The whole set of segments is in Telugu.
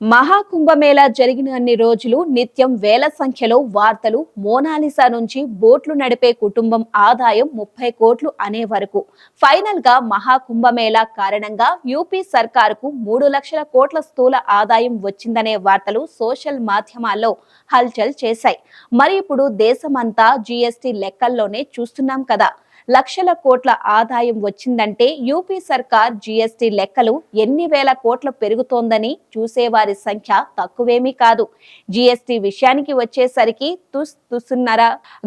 మహాకుంభమేళా జరిగిన అన్ని రోజులు నిత్యం వేల సంఖ్యలో వార్తలు మోనాలిసా నుంచి బోట్లు నడిపే కుటుంబం ఆదాయం ముప్పై కోట్లు అనే వరకు. ఫైనల్గా మహాకుంభమేళా కారణంగా యూపీ సర్కారుకు మూడు లక్షల కోట్ల స్థూల ఆదాయం వచ్చిందనే వార్తలు సోషల్ మాధ్యమాల్లో హల్చల్ చేశాయి. మరి ఇప్పుడు దేశమంతా జీఎస్టీ లెక్కల్లోనే చూస్తున్నాం కదా. లక్షల కోట్ల ఆదాయం వచ్చిందంటే యూపీ సర్కార్ జీఎస్టీ లెక్కలు ఎన్ని వేల కోట్ల పెరుగుతోందని చూసేవారి సంఖ్య తక్కువేమీ కాదు. జీఎస్టీ విషయానికి వచ్చేసరికి తుస్ తుసున్నర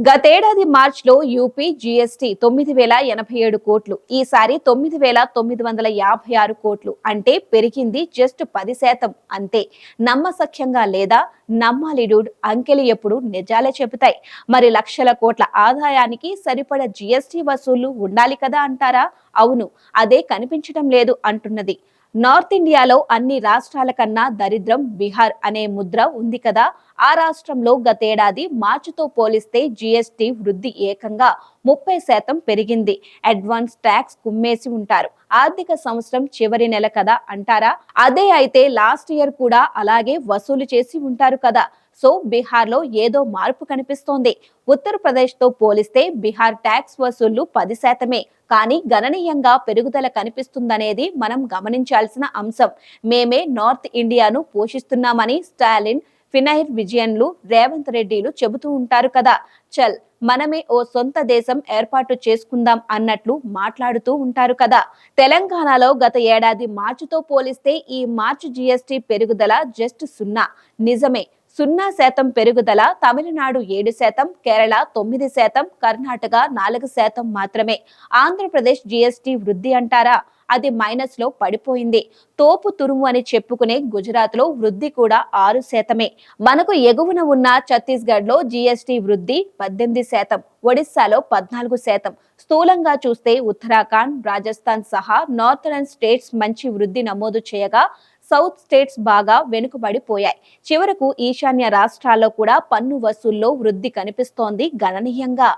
గతేడాది మార్చిలో యూపీ జీఎస్టీ తొమ్మిది వేల ఎనభై ఏడు కోట్లు ఈసారి తొమ్మిది వేల తొమ్మిది వందల యాభై ఆరు కోట్లు అంటే పెరిగింది జస్ట్ పది శాతం అంతే. నమ్మసఖ్యంగా లేదా నమ్మాలి డూడ్ అంకెలు ఎప్పుడు నిజాలే చెబుతాయి. మరి లక్షల కోట్ల ఆదాయానికి సరిపడ జీఎస్టీ వసూళ్ళు ఉండాలి కదా అంటారా? అవును అదే కనిపించడం లేదు అంటున్నది. నార్త్ ఇండియాలో అన్ని రాష్ట్రాల కన్నా దరిద్రం బీహార్ అనే ముద్ర ఉంది కదా. ఆ రాష్ట్రంలో గతేడాది మార్చితో పోలిస్తే జీఎస్టీ వృద్ధి ఏకంగా ముప్పై శాతం పెరిగింది. అడ్వాన్స్ ట్యాక్స్ కుమ్మేసి ఉంటారు. ఆర్థిక సంవత్సరం చివరి నెల కదా అంటారా? అదే అయితే లాస్ట్ ఇయర్ కూడా అలాగే వసూలు చేసి ఉంటారు కదా. సో బీహార్లో ఏదో మార్పు కనిపిస్తోంది. ఉత్తరప్రదేశ్తో పోలిస్తే బీహార్ ట్యాక్స్ వసూళ్ళు పది శాతమే. కానీ గణనీయంగా పెరుగుదల కనిపిస్తుందనేది మనం గమనించాల్సిన అంశం. మేమే నార్త్ ఇండియాను పోషిస్తున్నామని స్టాలిన్ ఫినైర్ విజయన్లు రేవంత్ రెడ్డిలు చెబుతూ ఉంటారు కదా. చల్ మనమే ఓ సొంత దేశం ఏర్పాటు చేసుకుందాం అన్నట్లు మాట్లాడుతూ ఉంటారు కదా. తెలంగాణలో గత ఏడాది మార్చితో పోలిస్తే ఈ మార్చి జీఎస్టీ పెరుగుదల జస్ట్ సున్నా. నిజమే సున్నా శాతం పెరుగుదల తమిళనాడు ఏడు శాతం కేరళ తొమ్మిది శాతం కర్ణాటక నాలుగు శాతం మాత్రమే. ఆంధ్రప్రదేశ్ జీఎస్టీ వృద్ధి అంటారా? అది మైనస్లో పడిపోయింది. తోపు తురుము అని చెప్పుకునే గుజరాత్లో వృద్ధి కూడా ఆరు శాతమే. మనకు ఎగువన ఉన్న ఛత్తీస్గఢ్లో జీఎస్టీ వృద్ధి పద్దెనిమిది శాతం ఒడిశాలో పద్నాలుగు శాతం. స్థూలంగా చూస్తే ఉత్తరాఖండ్ రాజస్థాన్ సహా నార్థరన్ స్టేట్స్ మంచి వృద్ధి నమోదు చేయగా సౌత్ స్టేట్స్ బాగా వెనుకబడిపోయాయి. చివరకు ఈశాన్య రాష్ట్రాల్లో కూడా పన్ను వసూల్లో వృద్ధి కనిపిస్తోంది గణనీయంగా.